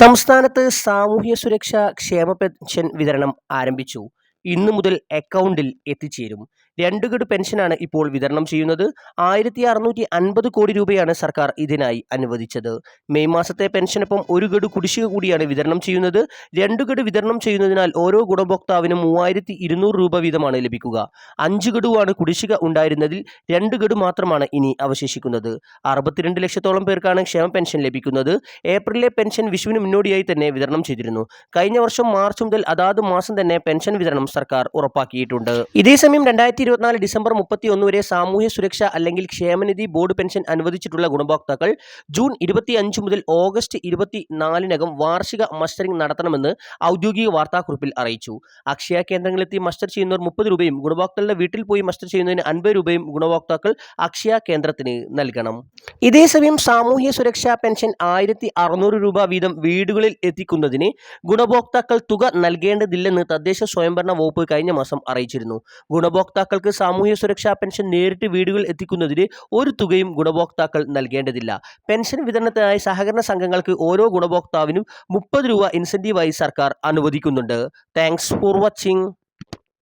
സംസ്ഥാനത്ത് സാമൂഹ്യ സുരക്ഷാ ക്ഷേമ പെൻഷൻ വിതരണം ആരംഭിച്ചു. ഇന്നു മുതൽ അക്കൗണ്ടിൽ എത്തിച്ചേരും. രണ്ട് ഗഡ് പെൻഷനാണ് ഇപ്പോൾ വിതരണം ചെയ്യുന്നത്. ആയിരത്തി അറുന്നൂറ്റി അൻപത് കോടി രൂപയാണ് സർക്കാർ ഇതിനായി അനുവദിച്ചത്. മെയ് മാസത്തെ പെൻഷനൊപ്പം ഒരു ഗഡു കുടിശ്ശിക കൂടിയാണ് വിതരണം ചെയ്യുന്നത്. രണ്ട് ഗഡ് വിതരണം ചെയ്യുന്നതിനാൽ ഓരോ ഗുണഭോക്താവിനും മൂവായിരത്തി ഇരുന്നൂറ് രൂപ വീതമാണ് ലഭിക്കുക. അഞ്ച് ഗഡുവാണ് കുടിശ്ശിക ഉണ്ടായിരുന്നതിൽ രണ്ട് ഗഡു മാത്രമാണ് ഇനി അവശേഷിക്കുന്നത്. അറുപത്തിരണ്ട് ലക്ഷത്തോളം പേർക്കാണ് ക്ഷേമ പെൻഷൻ ലഭിക്കുന്നത്. ഏപ്രിലിലെ പെൻഷൻ വിഷുവിന് മുന്നോടിയായി തന്നെ വിതരണം ചെയ്തിരുന്നു. കഴിഞ്ഞ വർഷം മാർച്ച് മുതൽ അതാത് മാസം തന്നെ പെൻഷൻ വിതരണം സർക്കാർ ഉറപ്പാക്കിയിട്ടുണ്ട്. ഇതേസമയം രണ്ടായിരത്തി ഇരുപത്തിനാല് ഡിസംബർ മുപ്പത്തി ഒന്ന് വരെ സാമൂഹ്യ സുരക്ഷ അല്ലെങ്കിൽ ക്ഷേമനിധി ബോർഡ് പെൻഷൻ അനുവദിച്ചിട്ടുള്ള ഗുണഭോക്താക്കൾ ജൂൺ ഇരുപത്തി അഞ്ച് മുതൽ ഓഗസ്റ്റ് ഇരുപത്തി നാലിനകം വാർഷിക മസ്റ്ററിംഗ് നടത്തണമെന്ന് ഔദ്യോഗിക വാർത്താക്കുറിപ്പിൽ അറിയിച്ചു. അക്ഷയ കേന്ദ്രങ്ങളിലെത്തി മസ്റ്റർ ചെയ്യുന്നവർ മുപ്പത് രൂപയും ഗുണഭോക്താക്കളുടെ വീട്ടിൽ പോയി മസ്റ്റർ ചെയ്യുന്നതിന് അൻപത് രൂപയും ഗുണഭോക്താക്കൾ അക്ഷയ കേന്ദ്രത്തിന് നൽകണം. ഇതേസമയം സാമൂഹ്യ സുരക്ഷാ പെൻഷൻ ആയിരത്തി രൂപ വീതം വീടുകളിൽ എത്തിക്കുന്നതിന് ഗുണഭോക്താക്കൾ തുക നൽകേണ്ടതില്ലെന്ന് തദ്ദേശ സ്വയംഭരണ വകുപ്പ് കഴിഞ്ഞ മാസം അറിയിച്ചിരുന്നു. ഗുണഭോക്താക്കൾക്ക് സാമൂഹ്യ സുരക്ഷാ പെൻഷൻ നേരിട്ട് വീടുകളിൽ എത്തിക്കുന്നതിന് ഒരു തുകയും ഗുണഭോക്താക്കൾ നൽകേണ്ടതില്ല. പെൻഷൻ വിതരണത്തിനായി സഹകരണ സംഘങ്ങൾക്ക് ഓരോ ഗുണഭോക്താവിനും മുപ്പത് രൂപ ഇൻസെന്റീവായി സർക്കാർ അനുവദിക്കുന്നുണ്ട്. Thanks for watching.